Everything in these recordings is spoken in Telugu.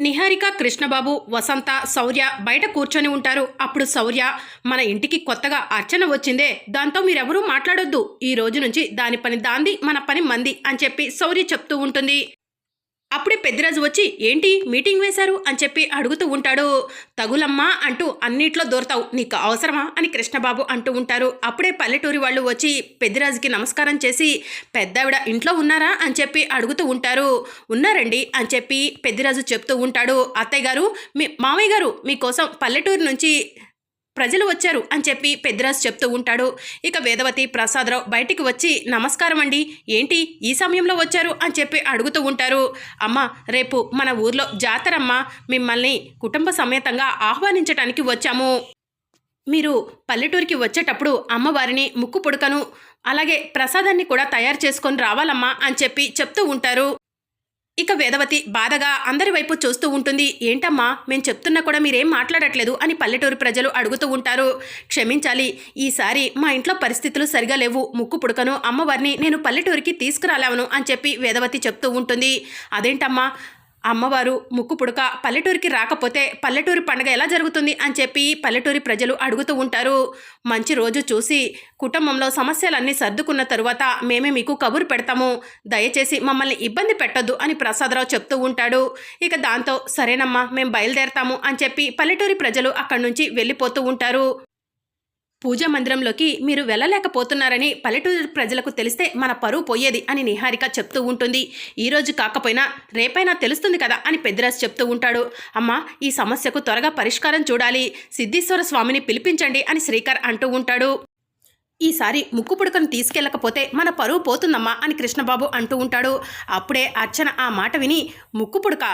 నిహారిక కృష్ణబాబు వసంత శౌర్య బయట కూర్చొని ఉంటారు. అప్పుడు శౌర్య మన ఇంటికి కొత్తగా అర్చన వచ్చిందే. దాంతో మీరెవరూ మాట్లాడొద్దు. ఈ రోజు నుంచి దాని పని దాంది మన పని మంది అని చెప్పి శౌర్య చెప్తూ ఉంటుంది. అప్పుడే పెద్దరాజు వచ్చి ఏంటి మీటింగ్ వేశారు? అని చెప్పి అడుగుతూ ఉంటాడు. తగులమ్మా అంటూ అన్నిట్లో దొరతావు నీకు అవసరమా? అని కృష్ణబాబు అంటూ ఉంటారు. అప్పుడే పల్లెటూరి వాళ్ళు వచ్చి పెద్దరాజుకి నమస్కారం చేసి పెద్దావిడ ఇంట్లో ఉన్నారా? అని చెప్పి అడుగుతూ ఉంటారు. ఉన్నారండి అని చెప్పి పెద్దరాజు చెప్తూ ఉంటాడు. అత్తయ్య గారు మీ మామయ్య గారు మీకోసం పల్లెటూరు నుంచి ప్రజలు వచ్చారు అని చెప్పి పెద్దిరాజు చెప్తూ ఉంటాడు. ఇక వేదవతి ప్రసాదరావు బయటికి వచ్చి నమస్కారం అండి. ఏంటి ఈ సమయంలో వచ్చారు? అని చెప్పి అడుగుతూ ఉంటారు. అమ్మ రేపు మన ఊర్లో జాతరమ్మ. మిమ్మల్ని కుటుంబ సమేతంగా ఆహ్వానించడానికి వచ్చాము. మీరు పల్లెటూరికి వచ్చేటప్పుడు అమ్మవారిని ముక్కు పుడకను అలాగే ప్రసాదాన్ని కూడా తయారు చేసుకొని రావాలమ్మా అని చెప్పి చెప్తూ ఉంటారు. ఇక వేదవతి బాధగా అందరి వైపు చూస్తూ ఉంటుంది. ఏంటమ్మా? మేము చెప్తున్నా కూడా మీరేం మాట్లాడట్లేదు అని పల్లెటూరు ప్రజలు అడుగుతూ ఉంటారు. క్షమించాలి. ఈసారి మా ఇంట్లో పరిస్థితులు సరిగా లేవు. ముక్కు పుడకను. అమ్మవారిని నేను పల్లెటూరికి తీసుకురాలేవను అని చెప్పి వేదవతి చెప్తూ ఉంటుంది. అదేంటమ్మా? అమ్మవారు ముక్కు పుడక పల్లెటూరికి రాకపోతే పల్లెటూరి పండగ ఎలా జరుగుతుంది అని చెప్పి పల్లెటూరి ప్రజలు అడుగుతూ ఉంటారు. మంచి రోజు చూసి కుటుంబంలో సమస్యలన్నీ సర్దుకున్న తరువాత మేమే మీకు కబురు పెడతాము. దయచేసి మమ్మల్ని ఇబ్బంది పెట్టొద్దు అని ప్రసాదరావు చెప్తూ ఉంటాడు. ఇక దాంతో సరేనమ్మా మేము బయలుదేరతాము అని చెప్పి పల్లెటూరి ప్రజలు అక్కడి నుంచి వెళ్ళిపోతూ ఉంటారు. పూజా మందిరంలోకి మీరు వెళ్ళలేకపోతున్నారని పల్లెటూరు ప్రజలకు తెలిస్తే మన పరువు పోయేది అని నిహారిక చెప్తూ ఉంటుంది. ఈరోజు కాకపోయినా రేపైనా తెలుస్తుంది కదా అని పెద్దరాజు చెప్తూ ఉంటాడు. అమ్మా ఈ సమస్యకు త్వరగా పరిష్కారం చూడాలి. సిద్ధేశ్వర స్వామిని పిలిపించండి అని శ్రీకర్ అంటూ ఉంటాడు. ఈసారి ముక్కు పుడకను తీసుకెళ్ళకపోతే మన పరువు పోతుందమ్మా అని కృష్ణబాబు అంటూ ఉంటాడు. అప్పుడే అర్చన ఆ మాట విని ముక్కు పుడక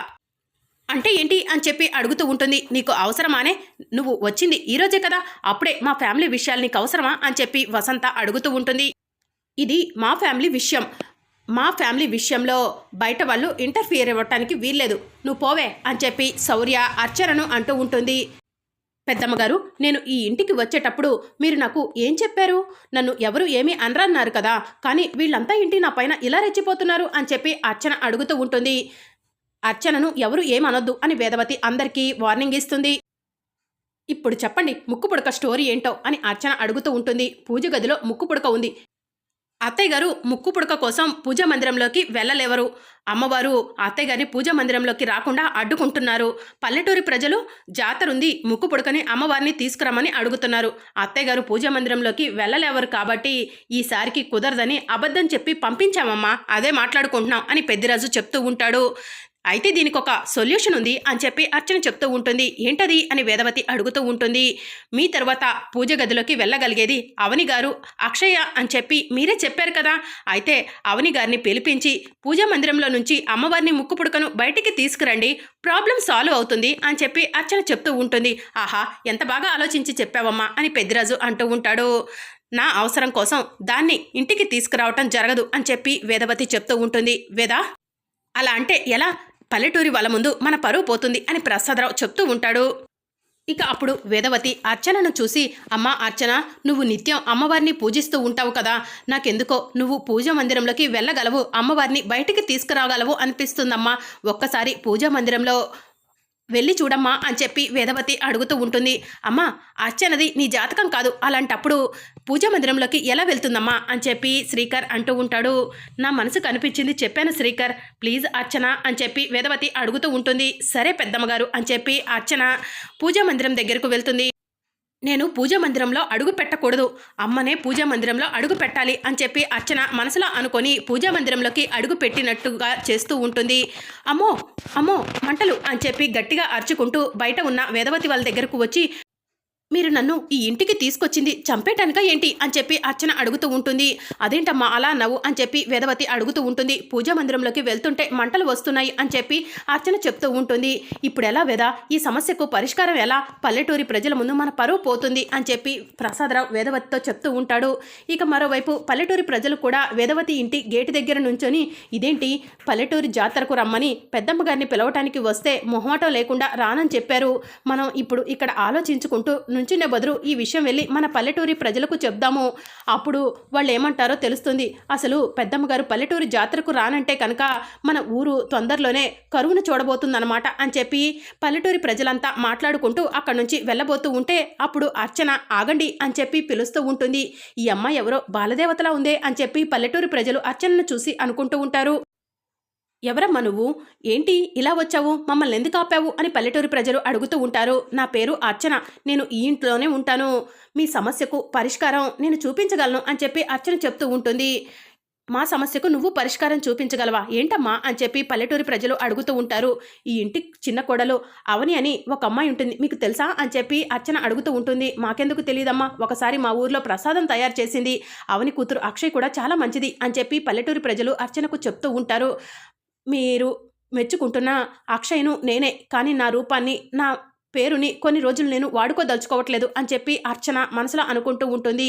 అంటే ఏంటి అని చెప్పి అడుగుతూ ఉంటుంది. నీకు అవసరమానే? నువ్వు వచ్చింది ఈరోజే కదా? అప్పుడే మా ఫ్యామిలీ విషయాలు నీకు అవసరమా? అని చెప్పి వసంత అడుగుతూ ఉంటుంది. ఇది మా ఫ్యామిలీ విషయం. మా ఫ్యామిలీ విషయంలో బయట వాళ్ళు ఇంటర్ఫియర్ ఇవ్వటానికి వీల్లేదు. నువ్వు పోవే అని చెప్పి శౌర్య అర్చనను అంటూ ఉంటుంది. పెద్దమ్మగారు నేను ఈ ఇంటికి వచ్చేటప్పుడు మీరు నాకు ఏం చెప్పారు? నన్ను ఎవరు ఏమీ అనరన్నారు కదా? కానీ వీళ్ళంతా ఇంటి నా పైన ఇలా రెచ్చిపోతున్నారు? అని చెప్పి అర్చన అడుగుతూ ఉంటుంది. అర్చనను ఎవరు ఏమనొద్దు అని వేదవతి అందరికీ వార్నింగ్ ఇస్తుంది. ఇప్పుడు చెప్పండి ముక్కు పుడక స్టోరీ ఏంటో అని అర్చన అడుగుతూ ఉంటుంది. పూజ గదిలో ముక్కు పుడక ఉంది. అత్తయ్య గారు ముక్కు పుడక కోసం పూజ మందిరంలోకి వెళ్ళలేవరు. అమ్మవారు అత్తయ్య గారిని పూజ మందిరంలోకి రాకుండా అడ్డుకుంటున్నారు. పల్లెటూరి ప్రజలు జాతరుంది ముక్కు పుడకని అమ్మవారిని తీసుకురమ్మని అడుగుతున్నారు. అత్తయ్య గారు పూజ మందిరంలోకి వెళ్ళలేవరు కాబట్టి ఈసారికి కుదరదని అబద్ధం చెప్పి పంపించామమ్మా అదే మాట్లాడుకుంటున్నాం అని పెద్దిరాజు చెప్తూ ఉంటాడు. అయితే దీనికి ఒక సొల్యూషన్ ఉంది అని చెప్పి అర్చన చెప్తూ ఉంటుంది. ఏంటది? అని వేదవతి అడుగుతూ ఉంటుంది. మీ తర్వాత పూజ గదిలోకి వెళ్ళగలిగేది అవని గారు అక్షయ అని చెప్పి మీరే చెప్పారు కదా. అయితే అవని గారిని పిలిపించి పూజా మందిరంలో నుంచి అమ్మవారిని ముక్కు పుడకను బయటికి తీసుకురండి. ప్రాబ్లం సాల్వ్ అవుతుంది అని చెప్పి అర్చన చెప్తూ ఉంటుంది. ఆహా ఎంత బాగా ఆలోచించి చెప్పావమ్మా అని పెద్దిరాజు అంటూ ఉంటాడు. నా అవసరం కోసం దాన్ని ఇంటికి తీసుకురావటం జరగదు అని చెప్పి వేదవతి చెప్తూ ఉంటుంది. వేద? అలా అంటే ఎలా? పల్లెటూరి వాళ్ళ ముందు మన పరువు పోతుంది అని ప్రసాదరావు చెప్తూ ఉంటాడు. ఇక అప్పుడు వేదవతి అర్చనను చూసి అమ్మ అర్చన నువ్వు నిత్యం అమ్మవారిని పూజిస్తూ ఉంటావు కదా. నాకెందుకో నువ్వు పూజ మందిరంలోకి వెళ్ళగలవు. అమ్మవారిని బయటికి తీసుకురాగలవు అనిపిస్తుందమ్మా. ఒక్కసారి పూజా మందిరంలో వెళ్ళి చూడమ్మా అని చెప్పి వేదవతి అడుగుతూ ఉంటుంది. అమ్మా అర్చనది నీ జాతకం కాదు. అలాంటప్పుడు పూజా మందిరంలోకి ఎలా వెళ్తుందమ్మా అని చెప్పి శ్రీకర్ అంటూ ఉంటాడు. నా మనసు కనిపించింది చెప్పాను శ్రీకర్. ప్లీజ్ అర్చన అని చెప్పి వేదవతి అడుగుతూ ఉంటుంది. సరే పెద్దమ్మగారు అని చెప్పి అర్చన పూజా మందిరం దగ్గరకు వెళ్తుంది. నేను పూజా మందిరంలో అడుగు పెట్టకూడదు. అమ్మనే పూజా మందిరంలో అడుగు పెట్టాలి అని చెప్పి అర్చన మనసులో అనుకొని పూజా మందిరంలోకి అడుగు పెట్టినట్టుగా చేస్తూ ఉంటుంది. అమ్మో అమ్మో మంటలు అని చెప్పి గట్టిగా అరుచుకుంటూ బయట ఉన్న వేదవతి వాళ్ళ దగ్గరకు వచ్చి మీరు నన్ను ఈ ఇంటికి తీసుకొచ్చింది చంపేటానికా ఏంటి? అని చెప్పి అర్చన అడుగుతూ ఉంటుంది. అదేంటమ్మా అలా నవ్వు అని చెప్పి వేదవతి అడుగుతూ ఉంటుంది. పూజా మందిరంలోకి వెళ్తుంటే మంటలు వస్తున్నాయి అని చెప్పి అర్చన చెప్తూ ఉంటుంది. ఇప్పుడు ఎలా వేద? ఈ సమస్యకు పరిష్కారం ఎలా? పల్లెటూరి ప్రజల ముందు మన పరువు పోతుంది అని చెప్పి ప్రసాదరావు వేదవతితో చెప్తూ ఉంటాడు. ఇక మరోవైపు పల్లెటూరి ప్రజలు కూడా వేదవతి ఇంటి గేటు దగ్గర నుంచొని ఇదేంటి? పల్లెటూరి జాతరకు రమ్మని పెద్దమ్మ గారిని పిలవటానికి వస్తే మొహమాటం లేకుండా రానని చెప్పారు. మనం ఇప్పుడు ఇక్కడ ఆలోచించుకుంటూ నుంచునే బదులు ఈ విషయం వెళ్ళి మన పల్లెటూరి ప్రజలకు చెప్దాము. అప్పుడు వాళ్ళు ఏమంటారో తెలుస్తుంది. అసలు పెద్దమ్మ గారు పల్లెటూరి జాతరకు రానంటే కనుక మన ఊరు తొందరలోనే కరువును చూడబోతుందన్నమాట అని చెప్పి పల్లెటూరి ప్రజలంతా మాట్లాడుకుంటూ అక్కడి నుంచి వెళ్ళబోతూ ఉంటే అప్పుడు అర్చన ఆగండి అని చెప్పి పిలుస్తూ ఉంటుంది. ఈ అమ్మాయి ఎవరో బాలదేవతలా ఉందే అని చెప్పి పల్లెటూరి ప్రజలు అర్చనను చూసి అనుకుంటూ ఉంటారు. ఎవరమ్మా నువ్వు? ఏంటి ఇలా వచ్చావు? మమ్మల్ని ఎందుకు ఆపావు? అని పల్లెటూరి ప్రజలు అడుగుతూ ఉంటారు. నా పేరు అర్చన. నేను ఈ ఇంట్లోనే ఉంటాను. మీ సమస్యకు పరిష్కారం నేను చూపించగలను అని చెప్పి అర్చన చెప్తూ ఉంటుంది. మా సమస్యకు నువ్వు పరిష్కారం చూపించగలవా? ఏంటమ్మా? అని చెప్పి పల్లెటూరి ప్రజలు అడుగుతూ ఉంటారు. ఈ ఇంటి చిన్న కోడలు అవని అని ఒక అమ్మాయి ఉంటుంది. మీకు తెలుసా? అని చెప్పి అర్చన అడుగుతూ ఉంటుంది. మాకెందుకు తెలియదమ్మా ఒకసారి మా ఊర్లో ప్రసాదం తయారు చేసింది. అవని కూతురు అక్షయ్ కూడా చాలా మంచిది అని చెప్పి పల్లెటూరి ప్రజలు అర్చనకు చెప్తూ ఉంటారు. మీరు మెచ్చుకుంటున్న అక్షయ్ను నేనే కానీ నా రూపాన్ని నా పేరుని కొన్ని రోజులు నేను వాడుకోదలుచుకోవట్లేదు అని చెప్పి అర్చన మనసులో అనుకుంటూ ఉంటుంది.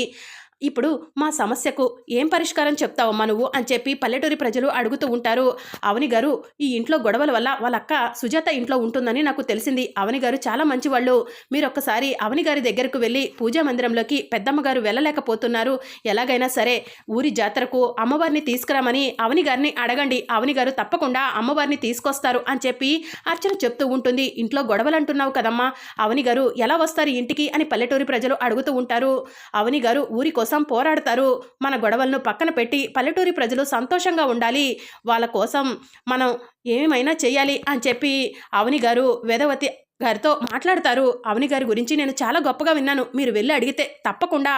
ఇప్పుడు మా సమస్యకు ఏం పరిష్కారం చెప్తావమ్మా నువ్వు అని చెప్పి పల్లెటూరి ప్రజలు అడుగుతూ ఉంటారు. అవని గారు ఈ ఇంట్లో గొడవల వల్ల వాళ్ళ అక్క సుజాత ఇంట్లో ఉంటుందని నాకు తెలిసింది. అవని గారు చాలా మంచివాళ్ళు. మీరు ఒక్కసారి అవని గారి దగ్గరకు వెళ్ళి పూజా మందిరంలోకి పెద్దమ్మ గారు వెళ్ళలేకపోతున్నారు. ఎలాగైనా సరే ఊరి జాతరకు అమ్మవారిని తీసుకురామని అవని గారిని అడగండి. అవని గారు తప్పకుండా అమ్మవారిని తీసుకొస్తారు అని చెప్పి అర్చన చెప్తూ ఉంటుంది. ఇంట్లో గొడవలు అంటున్నావు కదమ్మా. అవని గారు ఎలా వస్తారు ఇంటికి అని పల్లెటూరి ప్రజలు అడుగుతూ ఉంటారు. అవని గారు ఊరికి కోసం పోరాడతారు. మన గొడవలను పక్కన పెట్టి పల్లెటూరి ప్రజలు సంతోషంగా ఉండాలి. వాళ్ళ కోసం మనం ఏమైనా చేయాలి అని చెప్పి అవని గారు వేదవతి గారితో మాట్లాడతారు. అవని గారి గురించి నేను చాలా గొప్పగా విన్నాను. మీరు వెళ్ళి అడిగితే తప్పకుండా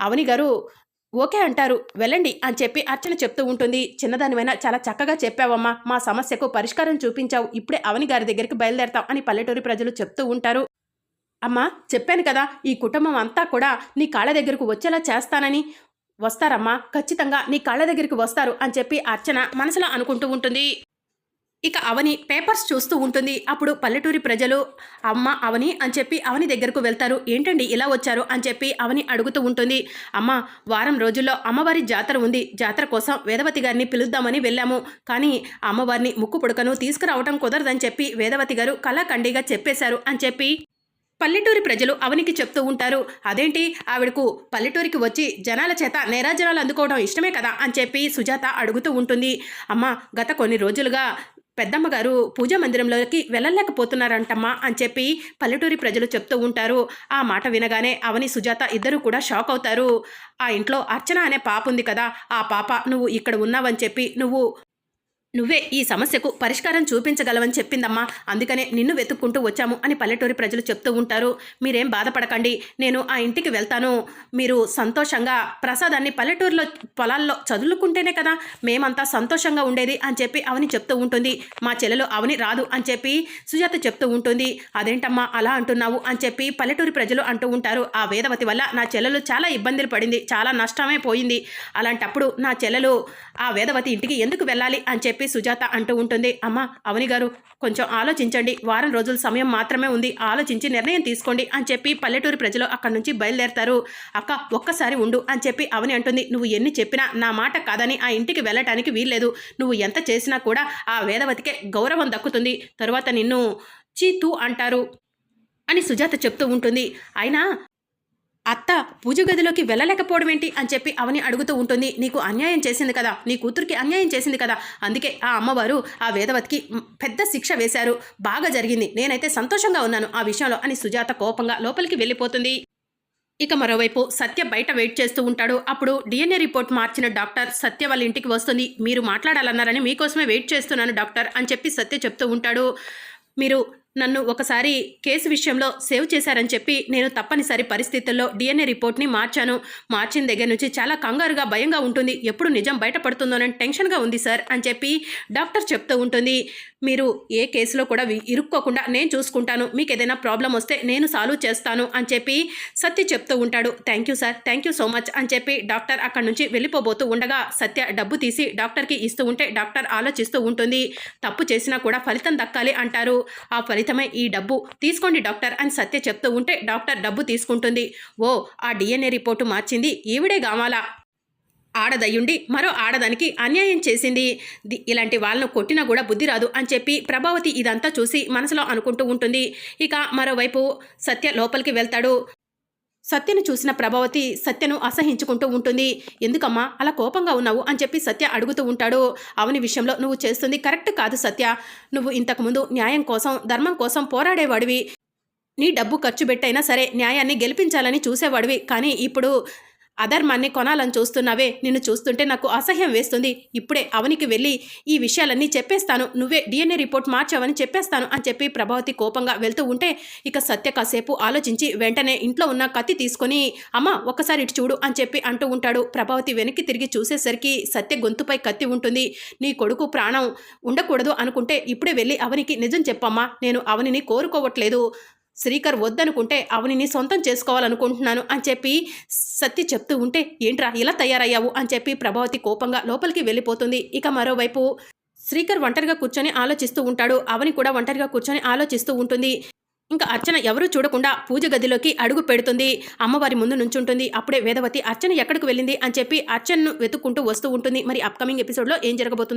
అవని గారు ఓకే అంటారు. వెళ్ళండి అని చెప్పి అర్చన చెప్తూ ఉంటుంది. చిన్నదానివైనా చాలా చక్కగా చెప్పావమ్మా. మా సమస్యకు పరిష్కారం చూపించావు. ఇప్పుడే అవని గారి దగ్గరికి బయలుదేరతాం అని పల్లెటూరి ప్రజలు చెప్తూ ఉంటారు. అమ్మా చెప్పాను కదా ఈ కుటుంబం అంతా కూడా నీ కాళ్ళ దగ్గరకు వచ్చేలా చేస్తానని. వస్తారమ్మా ఖచ్చితంగా నీ కాళ్ళ దగ్గరికి వస్తారు అని చెప్పి అర్చన మనసులో అనుకుంటూ ఉంటుంది. ఇక అవని పేపర్స్ చూస్తూ ఉంటుంది. అప్పుడు పల్లెటూరి ప్రజలు అమ్మ అవని అని చెప్పి అవని దగ్గరకు వెళ్తారు. ఏంటండి ఇలా వచ్చారు అని చెప్పి అవని అడుగుతూ ఉంటుంది. అమ్మ వారం రోజుల్లో అమ్మవారి జాతర ఉంది. జాతర కోసం వేదవతి గారిని పిలుద్దామని వెళ్ళాము. కానీ అమ్మవారిని ముక్కు పుడకను తీసుకురావటం కుదరదని చెప్పి వేదవతి గారు కళాఖండిగా చెప్పేశారు అని చెప్పి పల్లెటూరి ప్రజలు అవనికి చెప్తూ ఉంటారు. అదేంటి? ఆవిడకు పల్లెటూరికి వచ్చి జనాల చేత నేరాజనాలు అందుకోవడం ఇష్టమే కదా అని చెప్పి సుజాత అడుగుతూ ఉంటుంది. అమ్మ గత కొన్ని రోజులుగా పెద్దమ్మ గారు పూజా మందిరంలోకి వెళ్ళలేకపోతున్నారంటమ్మా అని చెప్పి పల్లెటూరి ప్రజలు చెప్తూ ఉంటారు. ఆ మాట వినగానే అవని సుజాత ఇద్దరు కూడా షాక్ అవుతారు. ఆ ఇంట్లో అర్చన అనే పాప ఉంది కదా ఆ పాప నువ్వు ఇక్కడ ఉన్నావని చెప్పి నువ్వు నువ్వే ఈ సమస్యకు పరిష్కారం చూపించగలవని చెప్పిందమ్మా. అందుకనే నిన్ను వెతుక్కుంటూ వచ్చాము అని పల్లెటూరి ప్రజలు చెప్తూ ఉంటారు. మీరేం బాధపడకండి. నేను ఆ ఇంటికి వెళ్తాను. మీరు సంతోషంగా ప్రసాదాన్ని పల్లెటూరులో పొలాల్లో చదువుకుంటేనే కదా మేమంతా సంతోషంగా ఉండేది అని చెప్పి అవని చెప్తూ ఉంటుంది. మా చెల్లెలు అవని రాదు అని చెప్పి సుజాత చెప్తూ ఉంటుంది. అదేంటమ్మా అలా అంటున్నావు? అని చెప్పి పల్లెటూరి ప్రజలు అంటూ ఉంటారు. ఆ వేదవతి వల్ల నా చెల్లెలు చాలా ఇబ్బందులు పడింది. చాలా నష్టమే పోయింది. అలాంటప్పుడు నా చెల్లెలు ఆ వేదవతి ఇంటికి ఎందుకు వెళ్ళాలి అని చెప్పి చెప్పి సుజాత అంటూ ఉంటుంది అమ్మ అవని గారు కొంచెం ఆలోచించండి. వారం రోజుల సమయం మాత్రమే ఉంది. ఆలోచించి నిర్ణయం తీసుకోండి అని చెప్పి పల్లెటూరు ప్రజలు అక్కడి నుంచి బయలుదేరతారు. అక్క ఒక్కసారి ఉండు అని చెప్పి అవని అంటుంది. నువ్వు ఎన్ని చెప్పినా నా మాట కాదని ఆ ఇంటికి వెళ్ళటానికి వీల్లేదు. నువ్వు ఎంత చేసినా కూడా ఆ వేదవతికే గౌరవం దక్కుతుంది. తరువాత నిన్ను చీతూ అంటారు అని సుజాత చెప్తూ ఉంటుంది. అయినా అత్త పూజ గదిలోకి వెళ్ళలేకపోవడం ఏంటి అని చెప్పి అవని అడుగుతూ ఉంటుంది. నీకు అన్యాయం చేసింది కదా. నీ కూతురికి అన్యాయం చేసింది కదా. అందుకే ఆ అమ్మవారు ఆ వేదవతికి పెద్ద శిక్ష వేశారు. బాగా జరిగింది. నేనైతే సంతోషంగా ఉన్నాను ఆ విషయంలో అని సుజాత కోపంగా లోపలికి వెళ్ళిపోతుంది. ఇక మరోవైపు సత్య బయట వెయిట్ చేస్తూ ఉంటాడు. అప్పుడు డిఎన్ఏ రిపోర్ట్ మార్చిన డాక్టర్ సత్య వాళ్ళ ఇంటికి వస్తుంది. మీరు మాట్లాడాలన్నారని మీకోసమే వెయిట్ చేస్తున్నాను డాక్టర్ అని చెప్పి సత్య చెప్తూ ఉంటాడు. మీరు నన్ను ఒకసారి కేసు విషయంలో సేవ్ చేశారని చెప్పి నేను తప్పనిసరి పరిస్థితుల్లో డిఎన్ఏ రిపోర్ట్ని మార్చాను. మార్చిన దగ్గర నుంచి చాలా కంగారుగా భయంగా ఉంటుంది. ఎప్పుడు నిజం బయటపడుతుందోనని టెన్షన్గా ఉంది సార్ అని చెప్పి డాక్టర్ చెప్తూ ఉంటుంది. మీరు ఏ కేసులో కూడా ఇరుక్కోకుండా నేను చూసుకుంటాను మీకు ఏదైనా ప్రాబ్లం వస్తే నేను సాల్వ్ చేస్తాను అని చెప్పి సత్య చెప్తూ ఉంటాడు. Thank you sir thank you so much అని చెప్పి డాక్టర్ అక్కడి నుంచి వెళ్ళిపోబోతూ ఉండగా సత్య డబ్బు తీసి డాక్టర్కి ఇస్తూ ఉంటే డాక్టర్ ఆలోచిస్తూ ఉంటుంది తప్పు చేసినా కూడా ఫలితం దక్కాలి అంటారు. ఆ ఫలితమే ఈ డబ్బు. తీసుకోండి డాక్టర్ అని సత్య చెప్తూ ఉంటే డాక్టర్ డబ్బు తీసుకుంటుంది. ఓ ఆ డిఎన్ఏ రిపోర్టు మార్చింది ఈవిడే కావాలా? ఆడదయ్యుండి మరో ఆడదానికి అన్యాయం చేసింది. ది- ఇలాంటి వాళ్ళను కొట్టినా కూడా బుద్ధి రాదు అని చెప్పి ప్రభావతి ఇదంతా చూసి మనసులో అనుకుంటూ ఉంటుంది. ఇక మరోవైపు సత్య లోపలికి వెళ్తాడు. సత్యను చూసిన ప్రభావతి సత్యను అసహించుకుంటూ ఉంటుంది. ఎందుకమ్మా అలా కోపంగా ఉన్నావు అని చెప్పి సత్య అడుగుతూ ఉంటాడు. అవని విషయంలో నువ్వు చేస్తుంది కరెక్ట్ కాదు సత్య. నువ్వు ఇంతకుముందు న్యాయం కోసం ధర్మం కోసం పోరాడేవాడివి. నీ డబ్బు ఖర్చు పెట్టైనా సరే న్యాయాన్ని గెలిపించాలని చూసేవాడివి. కానీ ఇప్పుడు అధర్మాన్ని కొనాలని చూస్తున్నావే. నిన్ను చూస్తుంటే నాకు అసహ్యం వేస్తుంది. ఇప్పుడే అవనికి వెళ్ళి ఈ విషయాలన్నీ చెప్పేస్తాను. నువ్వే డిఎన్ఏ రిపోర్ట్ మార్చావని చెప్పేస్తాను అని చెప్పి ప్రభావతి కోపంగా వెళ్తూ ఉంటే ఇక సత్య కాసేపు ఆలోచించి వెంటనే ఇంట్లో ఉన్న కత్తి తీసుకొని అమ్మ ఒక్కసారి ఇటు చూడు అని చెప్పి అంటూ ఉంటాడు. ప్రభావతి వెనక్కి తిరిగి చూసేసరికి సత్య గొంతుపై కత్తి ఉంటుంది. నీ కొడుకు ప్రాణం ఉండకూడదు అనుకుంటే ఇప్పుడే వెళ్ళి అవనికి నిజం చెప్పమ్మా. నేను అవనిని కోరుకోవట్లేదు. శ్రీకర్ వద్దనుకుంటే అవనిని సొంతం చేసుకోవాలనుకుంటున్నాను అని చెప్పి సత్య చెప్తూ ఉంటే ఏంట్రా ఇలా తయారయ్యావు? అని చెప్పి ప్రభావతి కోపంగా లోపలికి వెళ్ళిపోతుంది. ఇక మరోవైపు శ్రీకర్ ఒంటరిగా కూర్చొని ఆలోచిస్తూ ఉంటాడు. అవని కూడా ఒంటరిగా కూర్చొని ఆలోచిస్తూ ఉంటుంది. ఇంకా అర్చన ఎవరూ చూడకుండా పూజ గదిలోకి అడుగు పెడుతుంది. అమ్మవారి ముందు నుంచుంటుంది. అప్పుడే వేదవతి అర్చన ఎక్కడికి వెళ్ళింది? అని చెప్పి అర్చనను వెతుక్కుంటూ వస్తూ ఉంటుంది. మరి అప్కమింగ్ ఎపిసోడ్లో ఏం జరగబోతుంది?